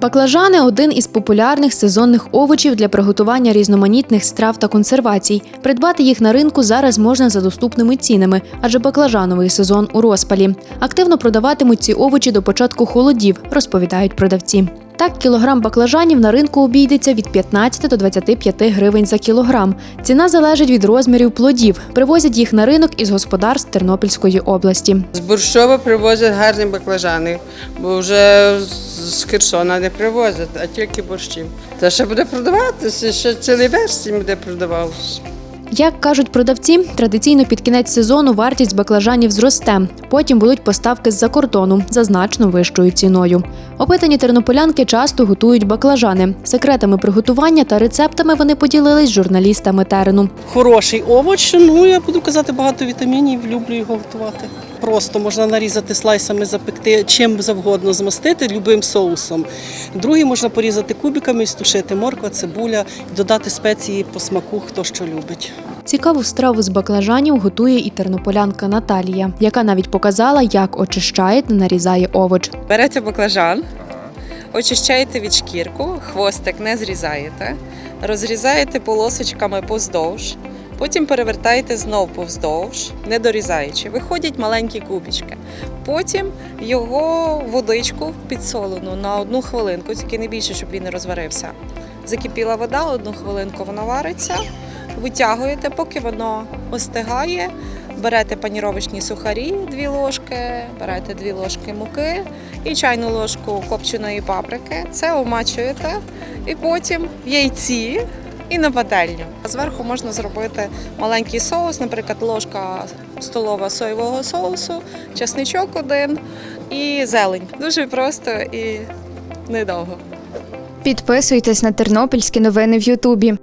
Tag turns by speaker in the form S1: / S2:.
S1: Баклажани один із популярних сезонних овочів для приготування різноманітних страв та консервацій. Придбати їх на ринку зараз можна за доступними цінами, адже баклажановий сезон у розпалі. Активно продаватимуть ці овочі до початку холодів, розповідають продавці. Так, кілограм баклажанів на ринку обійдеться від 15 до 25 гривень за кілограм. Ціна залежить від розмірів плодів. Привозять їх на ринок із господарств Тернопільської області.
S2: З Буршова привозять гарні баклажани, бо вже з Херсона не привозять, а тільки борщів. Та ще буде продаватися, ще цілий версій буде продаватися.
S1: Як кажуть продавці, традиційно під кінець сезону вартість баклажанів зросте. Потім будуть поставки з-за кордону за значно вищою ціною. Опитані тернополянки часто готують баклажани. Секретами приготування та рецептами вони поділились з журналістами терену.
S3: Хороший овоч, ну я буду казати, багато вітамінів, люблю його готувати. Просто можна нарізати слайсами, запекти чим завгодно, змастити любим соусом. Другий можна порізати кубиками і стушити морква, цибуля, додати спеції по смаку, хто що любить.
S1: Цікаву страву з баклажанів готує і тернополянка Наталія, яка навіть показала, як очищає та нарізає овоч.
S4: Берете баклажан, очищаєте від шкірку, хвостик не зрізаєте, розрізаєте полосочками поздовж, потім перевертаєте знов повздовж, не дорізаючи. Виходять маленькі кубічки. Потім його водичку підсолену на одну хвилинку, тільки не більше, щоб він не розварився. Закипіла вода, одну хвилинку воно вариться, витягуєте, поки воно остигає. Берете паніровочні сухарі, дві ложки, берете дві ложки муки і чайну ложку копченої паприки. Це омачуєте, і потім в яйці і на пательню. Зверху можна зробити маленький соус, наприклад, ложка столова соєвого соусу, чесничок один і зелень. Дуже просто і недовго.
S5: Підписуйтесь на тернопільські новини в Ютубі.